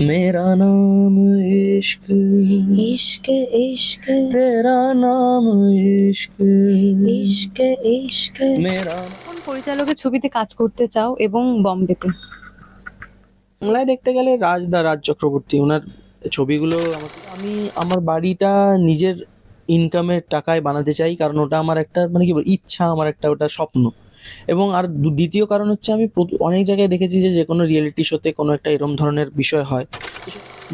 मेरा नाम इश्क इश्क इश्क तेरा नाम इश्क इश्क इश्क मेरा কোন পরিচালকের ছবিতে কাজ করতে চাও এবং বম্বেতে বাংলায় দেখতে গেলে রাজদা রাজ চক্রবর্তী ওনার ছবিগুলো আমাকে আমি আমার বাড়িটা নিজের ইনকামের টাকায় বানাতে চাই কারণ ওটা আমার একটা মানে কি বল ইচ্ছা আমার একটা ওটা স্বপ্ন এবং আর দ্বিতীয় কারণ হচ্ছে আমি অনেক জায়গায় দেখেছি যে যে কোনো রিয়েলিটি শোতে কোনো একটা এরম ধরনের বিষয় হয়।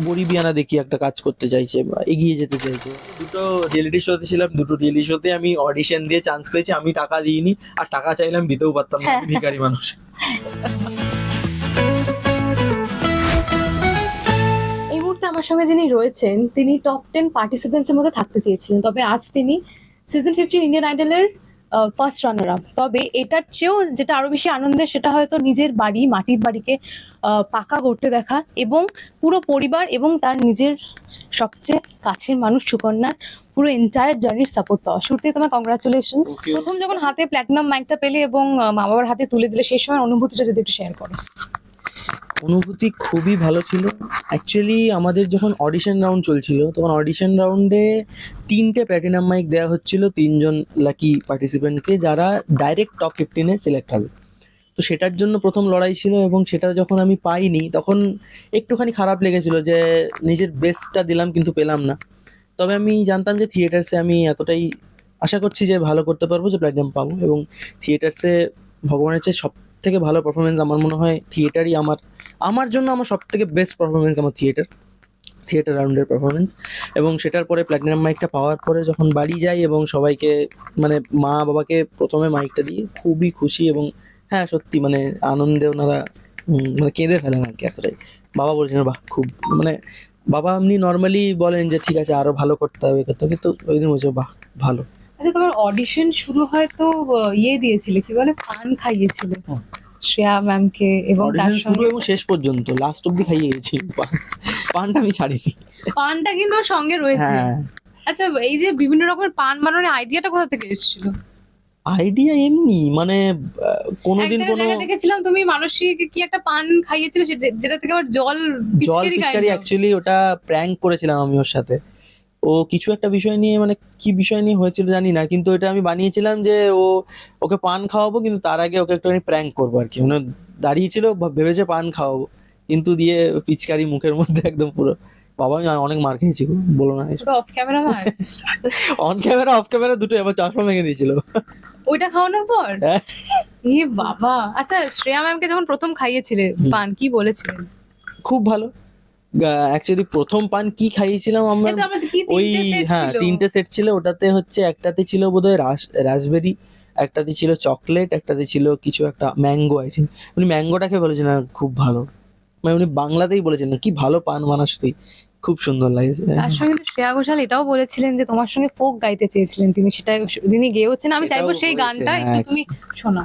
গরিবিয়ানা দেখি একটা কাজ করতে চাইছে বা এগিয়ে যেতে চাইছে। দুটো রিয়েলিটি শোতে ছিলাম দুটো রিয়েলিটি শোতে আমি অডিশন দিয়ে চান্স পেয়েছি আমি টাকা দিইনি আর টাকা চাইলাম দিতেও পারতাম না আমি ভিখারি মানুষ। এই মুহূর্তে আমার সঙ্গে যিনি রয়েছেন তিনি টপ টেন পার্টিসিপেন্টসের মধ্যে থাকতে চেয়েছিলেন তবে আজ তিনি সিজন ফিফটিন ইন্ডিয়ান আইডলের ফার্স্ট রানার আপ তবে এটার চেয়েও যেটা আরও বেশি আনন্দের সেটা হয়তো নিজের বাড়ি মাটির বাড়িকে পাকা করতে দেখা এবং পুরো পরিবার এবং তার নিজের সবচেয়ে কাছের মানুষ সুকন্যার পুরো এন্টায়ার জার্নির সাপোর্ট পাওয়া। শুরুতেই তোমার কংগ্রাচুলেশন প্রথম যখন হাতে প্ল্যাটিনাম মাইকটা পেলে এবং মা বাবার হাতে তুলে দিলে সেই সময় অনুভূতিটা যদি একটু শেয়ার করো। অনুভূতি খুবই ভালো ছিল। অ্যাকচুয়ালি আমাদের যখন অডিশন রাউন্ড চলছিল, তখন অডিশন রাউন্ডে তিনটে প্ল্যাটিনাম মাইক দেওয়া হচ্ছিল তিনজন লাকি পার্টিসিপেন্টকে যারা ডাইরেক্ট টপ ফিফটিনে সিলেক্ট হবে। তো সেটার জন্য প্রথম লড়াই ছিল এবং সেটা যখন আমি পাইনি, তখন একটুখানি খারাপ লেগেছিল যে নিজের বেস্টটা দিলাম কিন্তু পেলাম না। তবে আমি জানতাম যে থিয়েটার্সে আমি এতটাই আশা করছি যে ভালো করতে পারব যে প্ল্যাটিনাম পাবো এবং থিয়েটার্সে ভগবানের চেয়ে সব থেকে ভালো পারফরমেন্স আমার মনে হয় থিয়েটারই আমার। আমার জন্য আমার সব থেকে বেস্ট পারফরমেন্স আমার থিয়েটার থিয়েটার রাউন্ডের পারফরমেন্স এবং সেটার পরে প্ল্যাটিনাম মাইকটা পাওয়ার পরে যখন বাড়ি যাই এবং সবাইকে মানে মা বাবাকে প্রথমে মাইকটা দিয়ে খুবই খুশি এবং হ্যাঁ সত্যি মানে আনন্দে ওনারা মানে কেঁদে ফেলেন আর কি এতটাই। বাবা বলছেন বাহ খুব মানে বাবা এমনি নর্মালি বলেন যে ঠিক আছে আরও ভালো করতে হবে করতে হবে। কিন্তু ওই দিন বলছে বাহ ভালো। আচ্ছা তোমার অডিশন শুরু হয় তো ইয়ে দিয়েছিলে কি বলে পান খাইয়েছিলে। শ্রেয়া ম্যামকে এবং তার শুরু সঙ্গে এবং শেষ পর্যন্ত লাস্ট অব্দি খাইয়ে গেছি। পানটা আমি ছাড়িনি। পানটা কিন্তু সঙ্গে রয়েছে। হ্যাঁ। আচ্ছা এই যে বিভিন্ন রকমের পান বানানোর আইডিয়াটা কোথা থেকে এসেছিল? আইডিয়া এমনি মানে আহ, কোনোদিন একটা কোনো দেখেছিলাম তুমি মানসিক কি একটা পান খাইয়েছিলে যেটা থেকে আবার জল জল পিচকারি। অ্যাকচুয়ালি ওটা প্র্যাঙ্ক করেছিলাম আমি ওর সাথে। ও কিছু একটা বিষয় নিয়ে মানে কি বিষয় নিয়ে হয়েছিল জানি না কিন্তু এটা আমি বানিয়েছিলাম যে ও ওকে পান খাওয়াবো কিন্তু তার আগে ওকে একটুখানি প্র্যাঙ্ক করব আর কি। মানে দাঁড়িয়েছিল ভেবেছে পান খাওয়াবো কিন্তু দিয়ে পিচকারি মুখের মধ্যে একদম পুরো বাবা আমি অনেক মার খেয়েছি বলো না। অফ ক্যামেরা মার? অন ক্যামেরা অফ ক্যামেরা দুটো এবার চশমা ভেঙে দিয়েছিল। ওইটা খাওয়ানোর পর? হ্যাঁ। এ বাবা। আচ্ছা শ্রেয়া ম্যামকে যখন প্রথম খাইয়েছিলে পান কি বলেছিলেন? খুব ভালো। অ্যাকচুয়ালি প্রথম পান কি খাইয়েছিলাম আমরা? ওই হ্যাঁ তিনটে সেট ছিল। ওটাতে হচ্ছে একটাতে ছিল বোধহয় রাস রাসবেরি একটাতে ছিল চকলেট একটাতে ছিল কিছু একটা ম্যাঙ্গো আই থিঙ্ক উনি ম্যাঙ্গোটাকে বলেছেন খুব ভালো। মানে উনি বাংলাতেই বলেছেন কি ভালো পান বানাস তুই। খুব সুন্দর লাগছে। তার সঙ্গে শ্রেয়া ঘোষাল এটাও বলেছিলেন যে তোমার সঙ্গে ফোক গাইতে চেয়েছিলেন তিনি। সেটা তিনি গেয়েছেন আমি চাইব সেই গানটা একটু হ্যাঁ। তুমি শোনা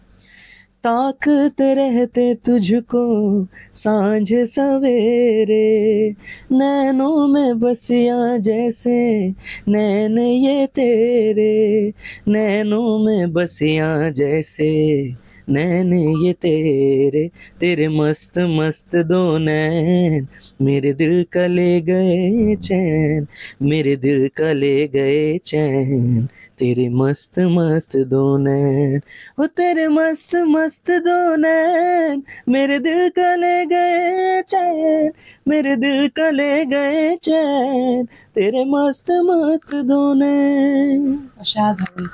ताकते रहते तुझको साँझ सवेरे। नैनों में बसिया जैसे नैन ये तेरे। नैनों में बसिया जैसे नैन ये तेरे। तेरे मस्त मस्त दो नैन मेरे दिल का ले गए चैन। मेरे दिल का ले गए चैन। तेरे मस्त मस्त दो नैन वो तेरे मस्त मस्त दो नैन मेरे दिल का ले गए चैन मेरे दिल का ले गए चैन तेरे मस्त मस्त दो नैन অসাধারণ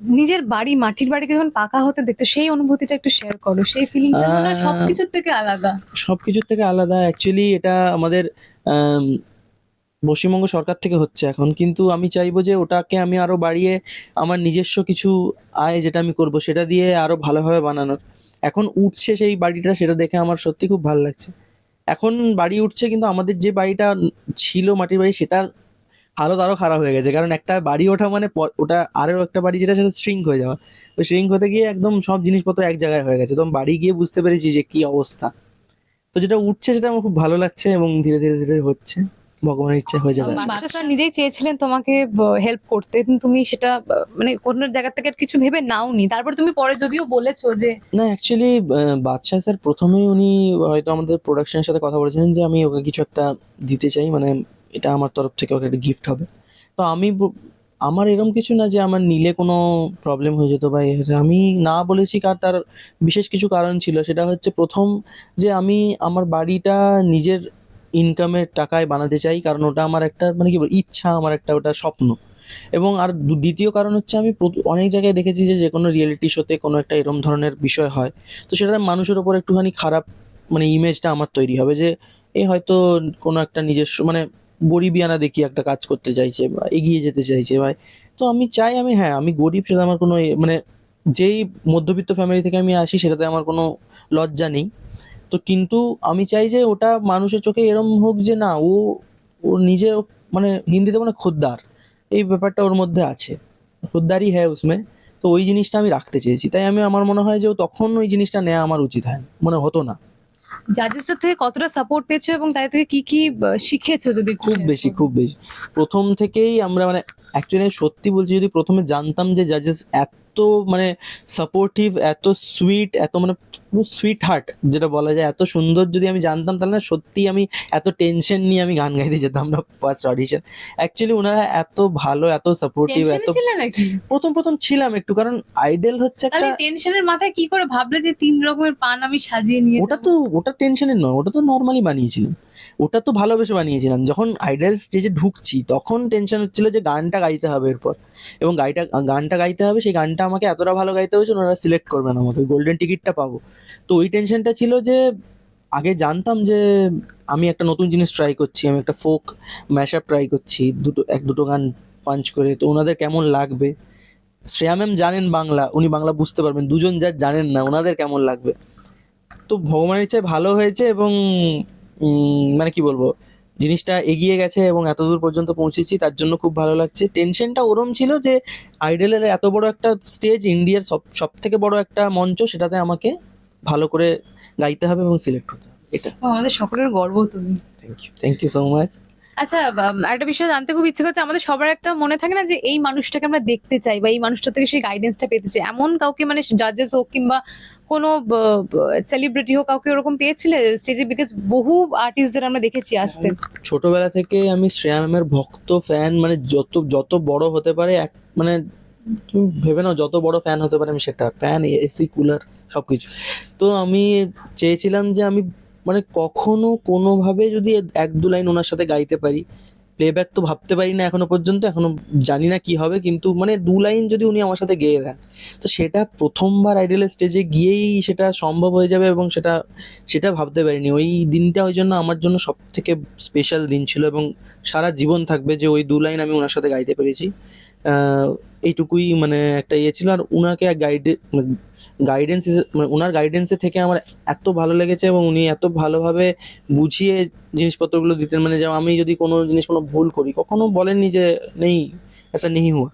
নিজের বাড়ি মাটির বাড়িকে যখন পাকা হতে দেখতো সেই অনুভূতিটা একটু শেয়ার করো সেই ফিলিংটা মনে হয় আহ, সবকিছুর থেকে আলাদা সব কিছুর থেকে আলাদা অ্যাকচুয়ালি এটা আমাদের আম, পশ্চিমবঙ্গ সরকার থেকে হচ্ছে। এখন কিন্তু আমি চাইব যে ওটাকে আমি আরও বাড়িয়ে আমার নিজস্ব কিছু আয় যেটা আমি করব, সেটা দিয়ে আরও ভালোভাবে বানানোর। এখন উঠছে সেই বাড়িটা, সেটা দেখে আমার সত্যি খুব ভালো লাগছে। এখন বাড়ি উঠছে কিন্তু আমাদের যে বাড়িটা ছিল মাটির বাড়ি সেটা হালত আরও খারাপ হয়ে গেছে। কারণ একটা বাড়ি ওঠা মানে ওটা আরও একটা বাড়ি যেটা, সেটা শ্রিঙ্ক হয়ে যাওয়া। ওই শ্রিঙ্ক হতে গিয়ে একদম সব জিনিসপত্র এক জায়গায় হয়ে গেছে। তো বাড়ি গিয়ে বুঝতে পেরেছি যে কি অবস্থা। তো যেটা উঠছে, সেটা আমার খুব ভালো লাগছে এবং ধীরে ধীরে ধীরে হচ্ছে। ভগবানের ইচ্ছা হয়ে যাবে। বাদশা স্যার নিজেই চেয়েছিলেন তোমাকে হেল্প করতে। কিন্তু তুমি সেটা মানে কোনো জায়গা থেকে কিছু ভেবে নাওনি। তারপর তুমি পরে যদিও বলেছ যে না অ্যাকচুয়ালি বাদশাহ স্যার প্রথমেই উনি হয়তো আমাদের প্রোডাকশনের সাথে কথা বলেছিলেন যে আমি ওকে কিছু একটা দিতে চাই মানে এটা আমার তরফ থেকে ওকে একটা গিফট হবে। তো আমি আমার এরকম কিছু না যে আমার নিলে কোনো প্রবলেম হয়ে যেত বা। আমি না বলেছি কার তার বিশেষ কিছু কারণ ছিল। সেটা হচ্ছে প্রথম যে আমি আমার বাড়িটা নিজের ইনকামের টাকায় বানাতে চাই, কারণ ওটা আমার একটা মানে কি বলব, ইচ্ছা, আমার একটা ওটা স্বপ্ন। এবং আর দ্বিতীয় কারণ হচ্ছে আমি অনেক জায়গায় দেখেছি যে যে কোনো রিয়েলিটি শোতে কোনো একটা এরম ধরনের বিষয় হয়, তো সেটাতে মানুষের ওপর একটুখানি খারাপ মানে ইমেজটা আমার তৈরি হবে যে, এ হয়তো কোনো একটা নিজস্ব মানে গরিবিয়ানা দেখি একটা কাজ করতে চাইছে বা এগিয়ে যেতে চাইছে ভাই। তো আমি চাই আমি হ্যাঁ আমি গরিব সেটা আমার কোনো মানে যেই মধ্যবিত্ত ফ্যামিলি থেকে আমি আসি সেটাতে আমার কোনো লজ্জা নেই। তো কিন্তু আমি চাই যে ওটা মানুষের চোখে এরম হোক যে না ও ও নিজে মানে হিন্দিতে মানে খোদ্দার। এই ব্যাপারটা ওর মধ্যে আছে। খোদ্দারই হ্যাঁ উসমে। তো ওই জিনিসটা আমি রাখতে চেয়েছি। তাই আমি আমার মনে হয় যে ও তখন ওই জিনিসটা নেওয়া আমার উচিত হয় মানে হতো না। জাজেসদের থেকে কতটা সাপোর্ট পেয়েছ এবং তাদের থেকে কি কি শিখেছো যদি খুব বেশি খুব বেশি। প্রথম থেকেই আমরা মানে অ্যাকচুয়ালি সত্যি বলছি যদি প্রথমে জানতাম যে জাজেস এত মানে সাপোর্টিভ এত সুইট এত মানে সুইট হার্ট যেটা বলা যায়। এত সুন্দর যদি আমি জানতাম তাহলে না সত্যি আমি এত টেনশন নিয়ে আমি গান গাইতে যেতাম না ফার্স্ট অডিশন অ্যাকচুয়ালি ওনারা এত ভালো এত সাপোর্টিভ এত প্রথম প্রথম ছিলাম একটু কারণ আইডেল হচ্ছে একটা টেনশনের মাথায় কি করে ভাবলে যে তিন রকমের পান আমি সাজিয়ে নিয়ে ওটা তো ওটা টেনশনের নয় ওটা তো নর্মালি বানিয়েছিলাম ওটা তো ভালোবেসে বানিয়েছিলাম। যখন আইডল স্টেজে ঢুকছি, তখন টেনশন হচ্ছিল যে গানটা গাইতে হবে এরপর। এবং গাইটা, গানটা গাইতে হবে, সেই গানটা আমাকে এতটা ভালো গাইতে হবে ওনারা সিলেক্ট করবেন আমাকে গোল্ডেন টিকিটটা পাবো। তো ওই টেনশনটা ছিল যে, আগে জানতাম যে আমি একটা নতুন জিনিস ট্রাই করছি, আমি একটা ফোক ম্যাশআপ ট্রাই করছি, দুটো, এক, দুটো গান পাঞ্চ করে, তো ওনাদের কেমন লাগবে? শ্রেয়া ম্যাম জানেন বাংলা, উনি বাংলা বুঝতে পারবেন, দুজন যা জানেন না, ওনাদের কেমন লাগবে? তো ভগবানের ইচ্ছায় ভালো হয়েছে এবং মানে কি বলব? জিনিসটা এগিয়ে গেছে এবং এত দূর পর্যন্ত পৌঁছেছি তার জন্য খুব ভালো লাগছে। টেনশনটা ওরম ছিল যে আইডলের এত বড় একটা স্টেজ ইন্ডিয়ার সব সব থেকে বড় একটা মঞ্চ সেটাতে আমাকে ভালো করে গাইতে হবে এবং সিলেক্ট হতে হবে। এটা। আমাদের সকলের গর্ব তুমি। Thank you thank you so much আচ্ছা আরেকটা বিষয় জানতে খুব ইচ্ছে করছে, আমাদের সবার একটা মনে থাকে না যে এই মানুষটাকে আমরা দেখতে চাই বা এই মানুষটা থেকে সেই গাইডেন্সটা পেতে চাই। এমন কাউকে মানে জাজেস হোক কিংবা কোনো সেলিব্রিটি হোক কাউকে ওরকম পেয়েছিলে স্টেজে বিকজ বহু আর্টিস্টদের আমরা দেখেছি আসতে। ছোটবেলা থেকে আমি শ্রেয়া ম্যামের ভক্ত ফ্যান মানে যত যত বড় হতে পারে এক মানে তুমি ভেবে নাও যত বড় ফ্যান হতে পারে আমি সেটা ফ্যান এসি কুলার সব কিছু তো আমি চেয়েছিলাম যে আমি মানে কখনো কোনোভাবে যদি এক দু লাইন ওনার সাথে গাইতে পারি প্লেব্যাক তো ভাবতে পারি না এখনও পর্যন্ত, এখনও জানি না কি হবে, কিন্তু মানে দু লাইন যদি উনি আমার সাথে গেয়ে দেন, তো সেটা প্রথমবার আইডলের স্টেজে গিয়েই সেটা সম্ভব হয়ে যাবে এবং সেটা সেটা ভাবতে পারিনি। ওই দিনটা ওই জন্য আমার জন্য সব থেকে স্পেশাল দিন ছিল এবং সারা জীবন থাকবে যে ওই দু লাইন আমি ওনার সাথে গাইতে পেরেছি। এইটুকুই মানে একটা ইয়ে ছিল, আর উনাকে গাইডে গাইডেন্স মানে ওনার গাইডেন্সে থেকে আমার এত ভালো লেগেছে এবং উনি এত ভালোভাবে বুঝিয়ে জিনিসপত্রগুলো দিতেন। মানে যেমন আমি যদি কোনো জিনিস, কোনো ভুল করি, কখনো বলেননি যে নেই এসা নেই হুয়া।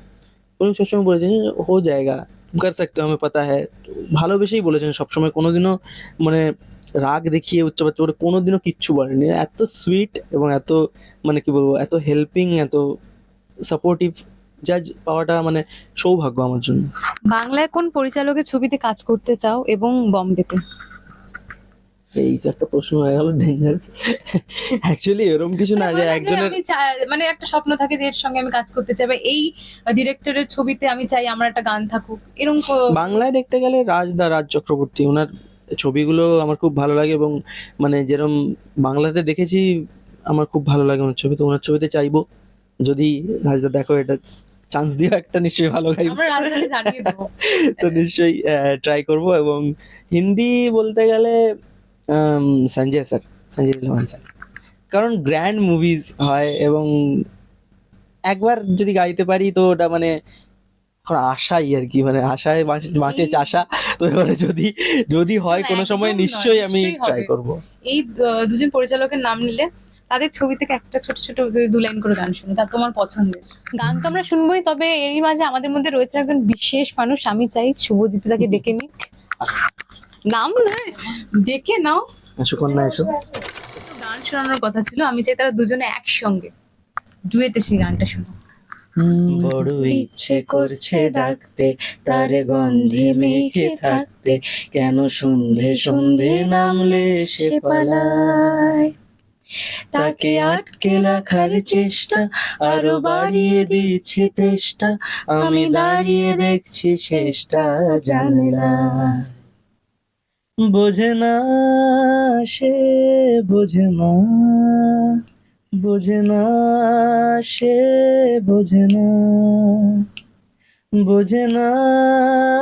উনি সবসময় বলেছেন যে, হো জায়গা, কর সকতে আমি পাতা হ্যাঁ ভালোবেসেই বলেছেন সবসময়। কোনো দিনও মানে রাগ দেখিয়ে উচ্চবাচ্য করে কোনো দিনও কিচ্ছু বলেনি এত সুইট এবং এত মানে কি বলব, এত হেল্পিং এত সাপোর্টিভ জাজ পাওয়াটা মানে সৌভাগ্য আমার জন্য। বাংলায় কোন পরিচালকের ছবিতে কাজ করতে চাও এবং বম্বেতে? এই যে একটা প্রশ্ন হয়ে গেল ডেঞ্জারাস অ্যাকচুয়ালি এরকম কিছু না যে একজনের মানে একটা স্বপ্ন থাকে যে এর সঙ্গে আমি কাজ করতে চাই এই ডিরেক্টরের ছবিতে আমি চাই আমার একটা গান থাকুক। এরকম বাংলায় দেখতে গেলে রাজদা রাজ চক্রবর্তী ওনার ছবিগুলো আমার খুব ভালো লাগে এবং মানে যেরম বাংলাতে দেখেছি আমার খুব ভালো লাগে ওনার ছবি তো ওনার ছবিতে চাইব। যদি রাজদা দেখো এটা চান্স দিও একটা নিশ্চয়ই ভালো দেবো। তো নিশ্চয়ই ট্রাই করব এবং হিন্দি বলতে গেলে সঞ্জয় স্যার সঞ্জয় লীলাবান স্যার কারণ গ্র্যান্ড মুভিজ হয় এবং একবার যদি গাইতে পারি তো ওটা মানে এখন আশাই আর কি মানে আশায় বাঁচে- বাঁচে চাষা। তো এবারে যদি যদি হয় কোনো সময় নিশ্চয়ই আমি ট্রাই। করব। এই দুজন পরিচালকের নাম নিলে তাদের ছবি থেকে একটা ছোট ছোট দু লাইন করে গান শুনো তা তোমার পছন্দের। গান তো আমরা শুনবোই তবে এরই মাঝে আমাদের মধ্যে রয়েছে একজন বিশেষ মানুষ আমি চাই শুভজিৎ তাকে ডেকে নিক। নাম ধরে ডেকে নাও। সুকন্যা এসো। গান শোনানোর কথা ছিল আমি চাই তারা দুজনে একসঙ্গে ডুয়েটে সেই গানটা শোনো বড় ইচ্ছে করছে ডাকতে তারে গন্ধে মেখে থাকতে কেন সন্ধে সন্ধে নামলে সে পালায়? তাকে আটকে রাখার চেষ্টা, আরও বাড়িয়ে দিচ্ছে তেষ্টা। আমি দাঁড়িয়ে দেখছি শেষটা জানলা। বোঝে না সে, বোঝে না বোঝে না সে, বোঝে না বোঝে না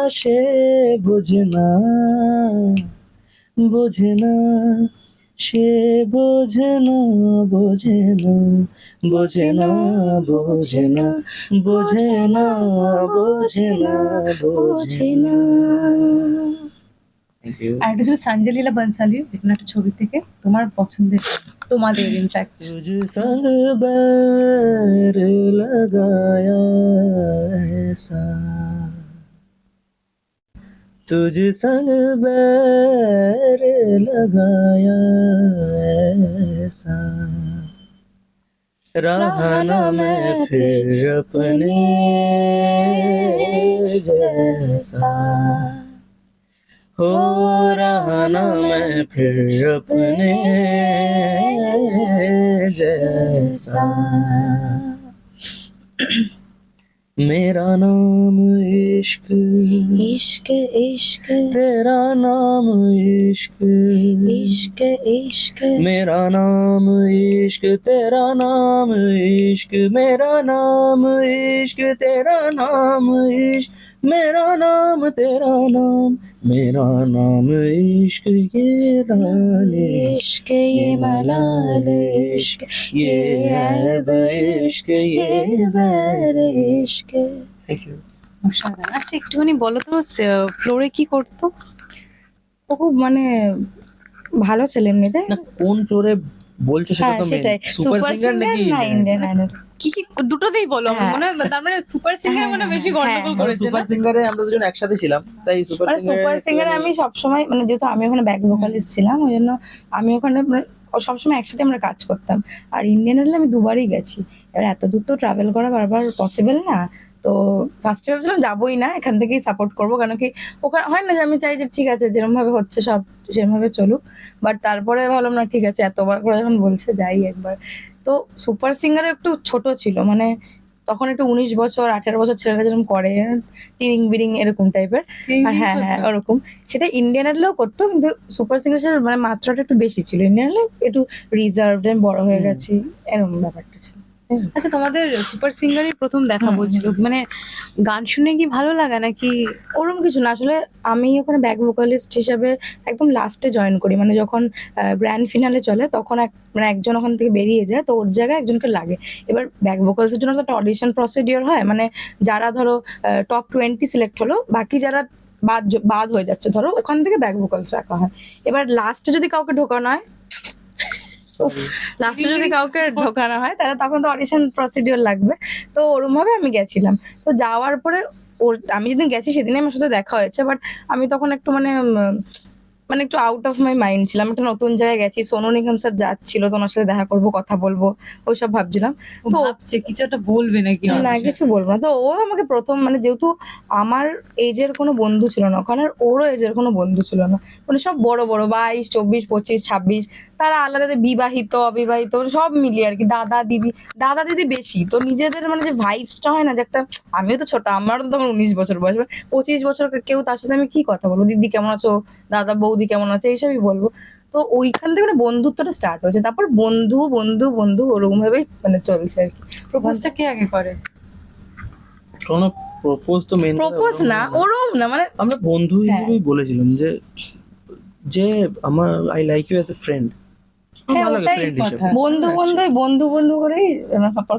সে, বোঝে না বোঝে না। সে বোঝে না বোঝে না বোঝে না বোঝে না বোঝে না বোঝে না বোঝে না। আর ছিল সঞ্জলীলা বনসালি যে একটা ছবি থেকে তোমার পছন্দের তোমাদের ইনফ্যাক্ট তুঝ সঙ্গ বের লাগায়া এসা। तुझ संग बैर लगाया ऐसा। रहा न मैं फिर अपने जैसा। हो रहा न मैं फिर अपने जैसा। मेरा नाम इश्क इश्क इश्क तेरा नाम इश्क इश्क इश्क मेरा नाम इश्क तेरा नाम इश्क मेरा नाम इश्क तेरा नाम इश्क मेरा नाम तेरा नाम मेरा नाम इश्क ये लाल इश्क ये मलाल इश्क ये ऐब इश्क ये बैर इश्क Thank you. অসাধারণ আচ্ছা একটুখানি বলো তো ফ্লোরে কি করতো ও খুব মানে ভালো ছেলে এমনিতে না কোন চোরে বলছো সেটা হ্যাঁ তো মেন সুপার সিঙ্গার নাকি? ইন্ডিয়ান আইডল কি কি দুটোতেই বলো হ্যাঁ। মনে হয় তার মানে সুপার সিঙ্গার মানে বেশি গন্ডগোল করেছে সুপার সিঙ্গারে আমরা দুজন একসাথে ছিলাম তাই সুপার মানে সুপার সিঙ্গারে আমি সবসময় মানে যেহেতু আমি ওখানে ব্যাক ভোকালিস্ট ছিলাম ওই জন্য আমি ওখানে মানে সবসময় একসাথে আমরা কাজ করতাম। আর ইন্ডিয়ান আইডলে আমি দুবারই গেছি। এবার এত দূর তো ট্রাভেল করা বারবার পসিবল না। তো ফার্স্টে ভেবেছিলাম যাবোই না এখান থেকেই সাপোর্ট করব কেন কি ওখানে হয় না যে আমি চাই যে ঠিক আছে যেরকম ভাবে হচ্ছে সব সেরকমভাবে চলুক। বাট তারপরে ভাবলাম না ঠিক আছে। এতবার করে যখন বলছে যাই একবার। তো সুপার সিঙ্গার একটু ছোট ছিল মানে তখন একটু উনিশ বছর আঠারো বছর ছেলেরা যেরকম করে টিরিং বিরিং এরকম টাইপের আর হ্যাঁ হ্যাঁ ওরকম। সেটা ইন্ডিয়ান আইডলেও করতো কিন্তু সুপার সিঙ্গার মানে মাত্রাটা একটু বেশি ছিল। ইন্ডিয়ান আইডলে একটু রিজার্ভড বড় হয়ে। গেছি এরকম ব্যাপারটা ছিল। আচ্ছা তোমাদের সুপার সিঙ্গারই প্রথম দেখা বলছিল। মানে গান শুনে কি ভালো লাগা নাকি ওরকম কিছু না? আসলে আমি ওখানে ব্যাক ভোকালিস্ট হিসাবে একদম লাস্টে জয়েন করি। মানে যখন গ্র্যান্ড ফিনালে চলে তখন এক মানে একজন ওখান থেকে বেরিয়ে যায় তো ওর জায়গায় একজনকে লাগে। এবার ব্যাক ভোকালসের জন্য তো একটা অডিশন প্রসিডিওর হয়। মানে যারা ধরো টপ টোয়েন্টি সিলেক্ট হলো বাকি যারা বাদ বাদ হয়ে যাচ্ছে ধরো ওখান থেকে ব্যাক ভোকালস রাখা হয়। এবার লাস্টে যদি কাউকে ঢোকানো হয় লাস্টে যদি কাউকে ঢোকানো হয় তাহলে তখন তো অডিশন প্রসিডিওর লাগবে। তো ওরম ভাবে আমি গেছিলাম। তো যাওয়ার পরে ওর আমি যেদিন গেছি সেদিনই আমার সাথে দেখা হয়েছে বাট আমি তখন একটু মানে মানে একটু আউট অফ মাই মাইন্ড ছিলাম। একটা নতুন জায়গায় গেছি সোনু নিগম স্যার যাচ্ছিল তো ওনার সাথে দেখা করব কথা বলব ওইসব ভাবছিলাম। তো- ভাবছে কিছু একটা বলবে নাকি না কিছু বলব না। তো ও আমাকে প্রথম মানে যেহেতু আমার এজের কোনো বন্ধু ছিল না ওখানে ওরও এজের কোনো বন্ধু ছিল না। মানে সব বড় বড় বাইশ চব্বিশ পঁচিশ ছাব্বিশ তারা আলাদা বিবাহিত অবিবাহিত মানে সব মিলিয়ে আর কি দাদা দিদি দাদা দিদি বেশি। তো নিজেদের মানে যে ভাইবসটা হয় না যে একটা আমিও তো ছোট আমারও তো তখন উনিশ বছর বয়স পঁচিশ বছর কেউ তার সাথে আমি কি কথা বলব? দিদি কেমন আছো? দাদা বৌদি কেমন আছে এইসবই বলব। তো ওইখান থেকে মানে বন্ধুত্বটা স্টার্ট হয়েছে। তারপর বন্ধু বন্ধু বন্ধু ওরকম ভাবেই মানে চলছে আর কি। প্রপোজটা কে আগে করে? কোনো প্রপোজ তো মেন প্রপোজ না ওরম না। মানে আমরা বন্ধু হ্যাঁ। হিসেবেই বলেছিলাম যে যে আমার I like you as a friend হ্যাঁ। বন্ধু বন্ধু বন্ধু বন্ধু করেই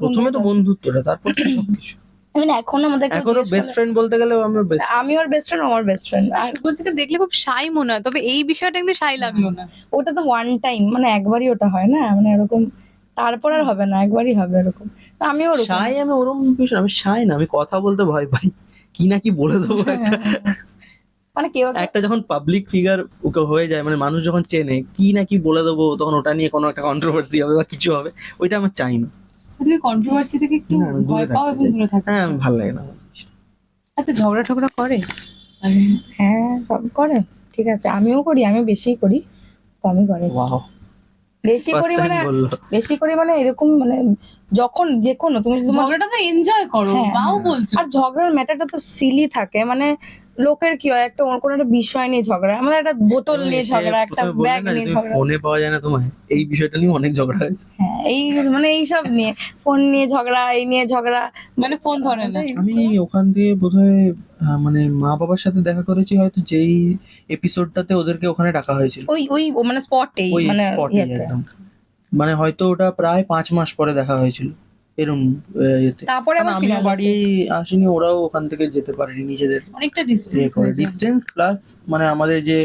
প্রথমে তো বন্ধুত্বটা তারপর তো সবকিছু। মানে এখন আমাদের এখনও বেস্ট ফ্রেন্ড বলতে গেলে আমরা বেস্ট আমি ওর বেস্ট ফ্রেন্ড আমার বেস্ট ফ্রেন্ড আর দেখলে খুব শাই মনে হয় তবে এই বিষয়টা কিন্তু শাই লাগল না। ওটা তো ওয়ান টাইম মানে একবারই ওটা হয় না মানে এরকম তারপর আর হবে না একবারই হবে এরকম। তো আমিও ওরকম। সাই আমি ওরম ভীষণ আমি সাই না আমি কথা বলতে ভয় পাই। কি না কি বলে দেবো একটা। মানে কেউ একটা- একটা যখন পাবলিক ফিগার ওকে হয়ে যায় মানে মানুষ যখন চেনে কি না কি বলে দেবো তখন ওটা নিয়ে কোনো একটা কন্ট্রোভার্সি হবে বা কিছু হবে ওইটা আমার চাই না। তুমি কন্ট্রোভার্সি থেকে একটু দূরে ভয় পাও এবং দূরে থাকতে হ্যাঁ ভালো লাগে না। আচ্ছা ঝগড়া ঠগড়া করে হ্যাঁ সব করে ঠিক আছে। আমিও করি আমি বেশি করি কমই করে। Wow, বেশি করি মানে বেশি করি মানে এরকম মানে যখন যে কোনো তুমি ঝগড়াটা তো এনজয় করো হ্যাঁ, বাও হ্যাঁ। বলছো। আর ঝগড়ার ম্যাটারটা তো সিলি থাকে। মানে লোকের কি হয়? একটা ওর কোনো একটা বিষয় নিয়ে ঝগড়া মানে একটা বোতল নিয়ে ঝগড়া একটা ব্যাগ নিয়ে ঝগড়া। ফোনে পাওয়া যায় না তোমায়। এই বিষয়টা নিয়ে অনেক ঝগড়া হয়েছে। হ্যাঁ এই মানে এইসব নিয়ে ফোন নিয়ে ঝগড়া এই নিয়ে ঝগড়া। মানে ফোন ধরে না। আমি ওখান দিয়ে বোধহয় মানে মা বাবার সাথে দেখা করেছি হয়তো যেই এপিসোডটাতে ওদেরকে ওখানে ডাকা হয়েছিল। ওই ওই মানে স্পটেই ওই মানে মানে হয়তো ওটা প্রায় পাঁচ মাস পরে দেখা হয়েছিল। এরম ইয়েতে তারপরে আবার আমিও বাড়ি আসিনি ওরাও ওখান থেকে যেতে পারেনি নিজেদের। অনেকটা ডিস্টেন্স ডিস্টেন্স প্লাস মানে আমাদের যে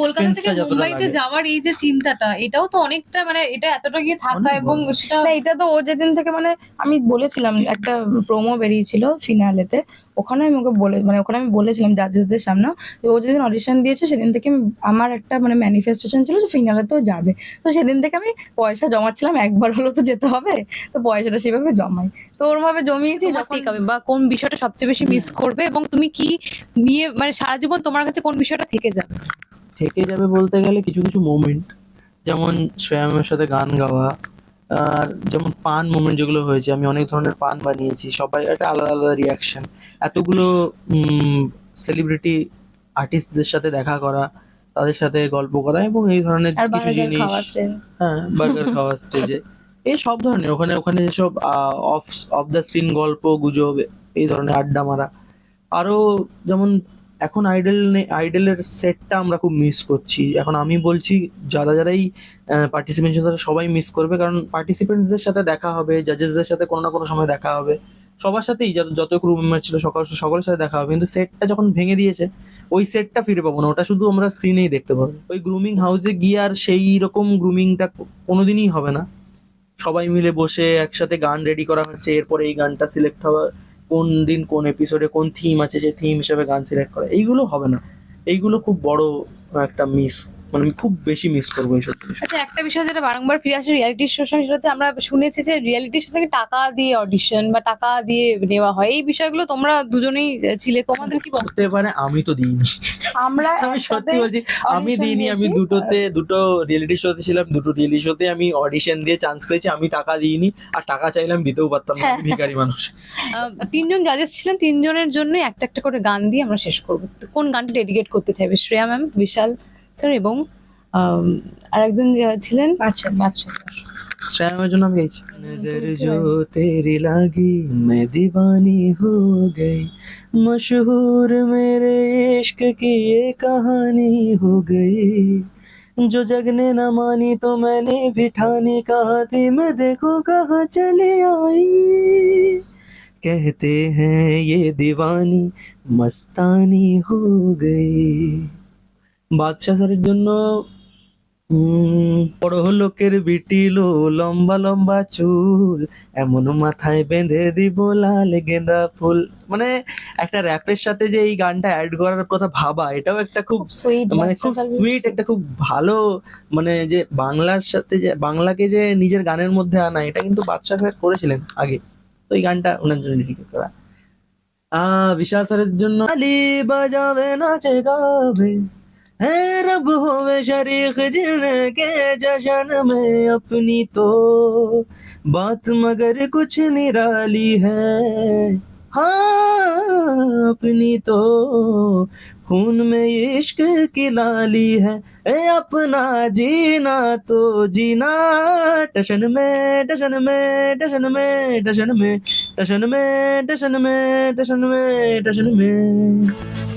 কলকাতা থেকে মুম্বাইতে যাওয়ার এই যে চিন্তাটা এটাও তো অনেকটা মানে এটা এতটা গিয়ে থাকা এবং সেটা এটা তো ও যেদিন থেকে মানে আমি বলেছিলাম একটা প্রোমো বেরিয়েছিল ফিনালেতে ওখানে আমি ওকে বলে মানে ওখানে আমি বলেছিলাম জাজেসদের সামনে যে ও যেদিন অডিশন দিয়েছে সেদিন থেকে আমার একটা মানে ম্যানিফেস্টেশন ছিল যে ফিনালেতেও যাবে। তো সেদিন থেকে আমি পয়সা জমাচ্ছিলাম একবার হলো তো যেতে হবে তো পয়সাটা সেভাবে জমাই। তো ওর ভাবে জমিয়েছি যখন হবে বা কোন বিষয়টা সবচেয়ে বেশি মিস করবে এবং তুমি কি নিয়ে মানে সারা জীবন তোমার কাছে কোন বিষয়টা থেকে যাবে? থেকে যাবে বলতে গেলে কিছু কিছু মোমেন্ট যেমন শ্রেয়ামের সাথে গান গাওয়া আর যেমন পান মোমেন্ট যেগুলো হয়েছে আমি অনেক ধরনের পান বানিয়েছি সবাই একটা আলাদা আলাদা রিয়াকশন এতগুলো সেলিব্রিটি আর্টিস্টদের সাথে দেখা করা তাদের সাথে গল্প করা এবং এই ধরনের কিছু জিনিস হ্যাঁ বার্গার খাওয়া স্টেজে এই সব ধরনের ওখানে ওখানে যেসব অফ অফ দ্য স্ক্রিন গল্প গুজব এই ধরনের আড্ডা মারা। আরও যেমন এখন আইডল আইডলের সেটটা আমরা খুব মিস করছি। এখন আমি বলছি, যারা যারাই পার্টিসিপেন্ট তারা সবাই মিস করবে, কারণ পার্টিসিপেন্টসদের সাথে দেখা হবে জাজেসদের সাথে কোনো না কোনো সময় দেখা হবে। সবার সাথেই যত যত ক্রু মেম্বার ছিল, সকাল, সকলের সাথে দেখা হবে। কিন্তু সেটটা যখন ভেঙে দিয়েছে, ওই সেটটা ফিরে পাবো না। ওটা শুধু আমরা স্ক্রিনেই দেখতে পাবো। ওই গ্রুমিং হাউসে গিয়ে আর সেই রকম গ্রুমিংটা কোনোদিনই হবে না। সবাই মিলে বসে একসাথে গান রেডি করা হচ্ছে। এরপরে এই গানটা সিলেক্ট হবে কোন দিন কোন এপিসোডে কোন থিম আছে সেই থিম হিসাবে গান সিলেক্ট করা। এইগুলো হবে না। এইগুলো খুব বড় একটা মিস মানে আমি খুব বেশি মিস করব এইসব জিনিস আচ্ছা একটা বিষয় যেটা বারংবার ফিরে আসে রিয়ালিটি সঙ্গে সেটা হচ্ছে আমরা শুনেছি যে রিয়ালিটি শো থেকে টাকা দিয়ে অডিশন বা টাকা দিয়ে নেওয়া হয়। এই বিষয়গুলো তোমরা দুজনেই ছিলে। তোমাদের কি? হতে পারে আমি তো দিইনি। আমরা আমি সত্যি বলছি আমি দিইনি আমি দুটোতে দুটো রিয়েলিটি শোতে ছিলাম দুটো রিয়েলিটি শোতে আমি অডিশন দিয়ে চান্স পেয়েছি আমি টাকা দিইনি আর টাকা চাইলাম দিতেও পারতাম না ভিখারি মানুষ। তিনজন জাজেস ছিলেন তিনজনের জন্য একটা একটা করে গান দিয়ে আমরা শেষ করব। কোন গানটা ডেডিকেট করতে চাইবে? শ্রেয়া ম্যাম বিশাল। স্যার এবং আম, আরেকজন যে ছিলেন আচ্ছা বাদশা sir। শ্যামের জন্য আমি গাইছি নজর जो तेरी लागी मैं दीवानी हो गई मशहूर मेरे इश्क की ये कहानी हो गई जो जग ने न मानी तो मैंने भी ठानी कहा थी मैं देखो कहाँ चली आई कहते हैं ये दीवानी मस्तानी हो गई বাদশা স্যারের জন্য বড় লোকের বিটিলো লম্বা লম্বা চুল এমন মাথায় বেঁধে দিব লাল গেঁদা ফুল। মানে একটা র্যাপের সাথে যে এই গানটা অ্যাড করার কথা ভাবা এটাও একটা খুব মানে খুব সুইট একটা খুব ভালো মানে যে বাংলার সাথে যে বাংলাকে যে নিজের গানের মধ্যে আনা এটা কিন্তু বাদশাহ স্যার করেছিলেন আগে। তো এই গানটা ওনার জন্য ডেডিকেট করা। আহ বিশাল স্যারের জন্য আলি বাজাবে নাচে গাবে। है रब हो होवे शरीक जिनके जशन में अपनी तो। बात मगर कुछ निराली है। हाँ अपनी तो। खून में इश्क की लाली है। ए, अपना जीना तो जीना। टशन में टशन में टशन में टशन में टशन में टशन में टशन में टशन में।